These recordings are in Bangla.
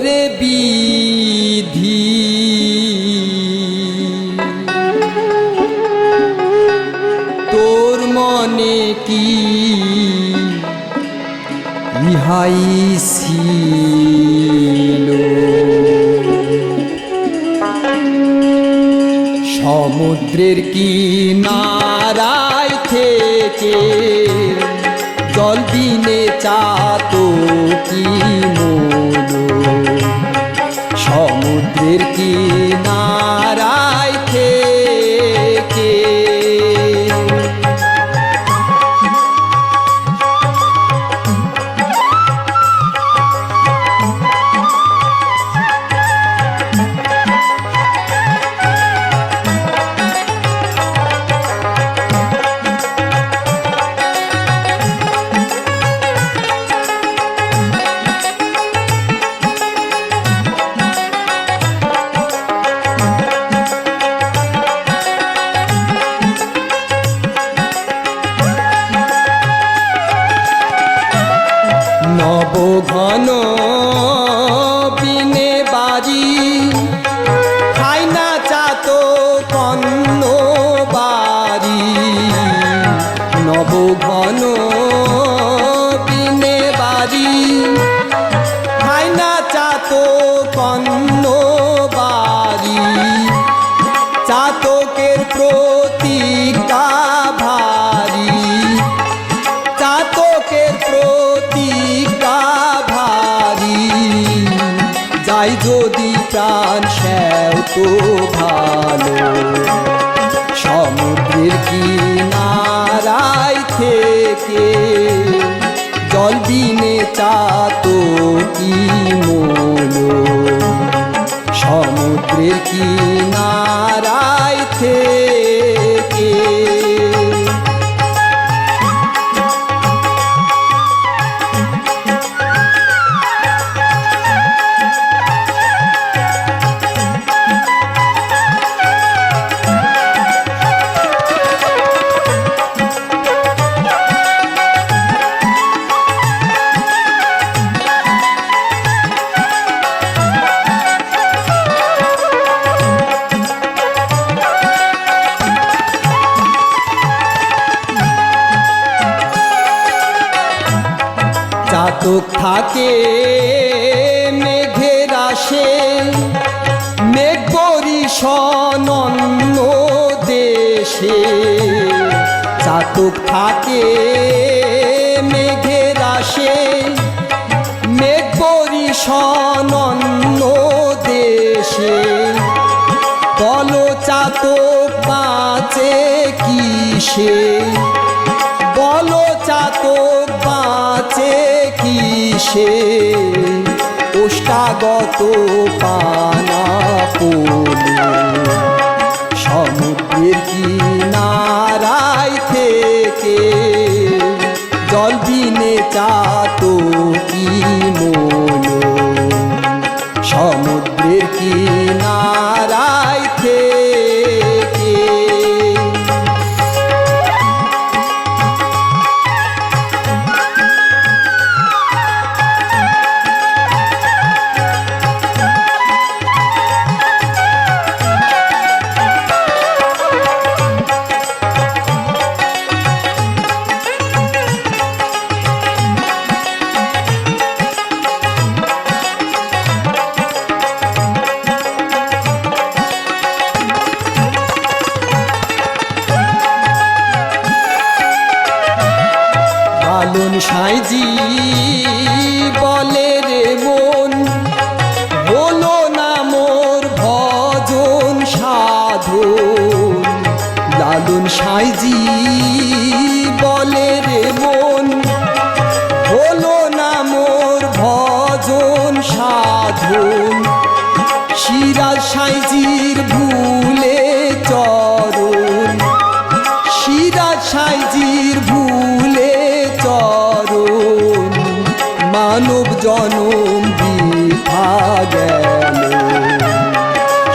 করে বিধি। তোর মনে কি ইহাই ছিল? সমুদ্রের কি নারায় থেকে জল দিনে চাতো কি মনো সমুদ্রের কিনারায় শ্যাও তো ভালো। সমুদ্রের কিনারায় থেকে জল দিনে চাতো কি মোলো সমুদ্রের কিনারায় থেকে চাতক থাকে, মেঘের আসে। মেঘ পরিশন অন্য দেশে। চাতক থাকে, মেঘের আসে। মেঘ পরিশন অন্য দেশে। বলো চাতক বাঁচে কিসে? কিসে ওষ্টাগত পানা লালন সাইজি বলে রে মন। বলো না মোর ভজন সাধু। লালন সাইজি বলে রে মন। বলো না মোর ভজন সাধু। সিরাজ সাইজির মানব জনম বৃথা গেল।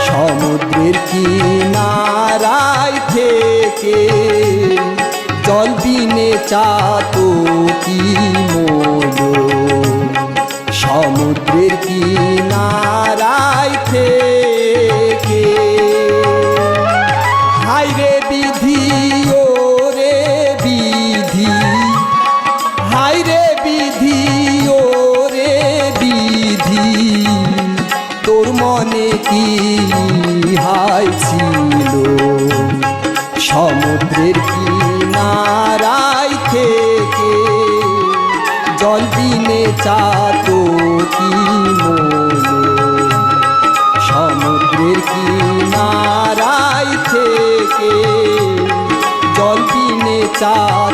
সমুদ্রের কিনারায় থেকে জল দিনে চাতো কি মোলো ছিল। সমুদ্রের কিনারায় থেকে জল দিনে চাতো কি মনে? সমুদ্রের কিনারায় থেকে জল দিনে চা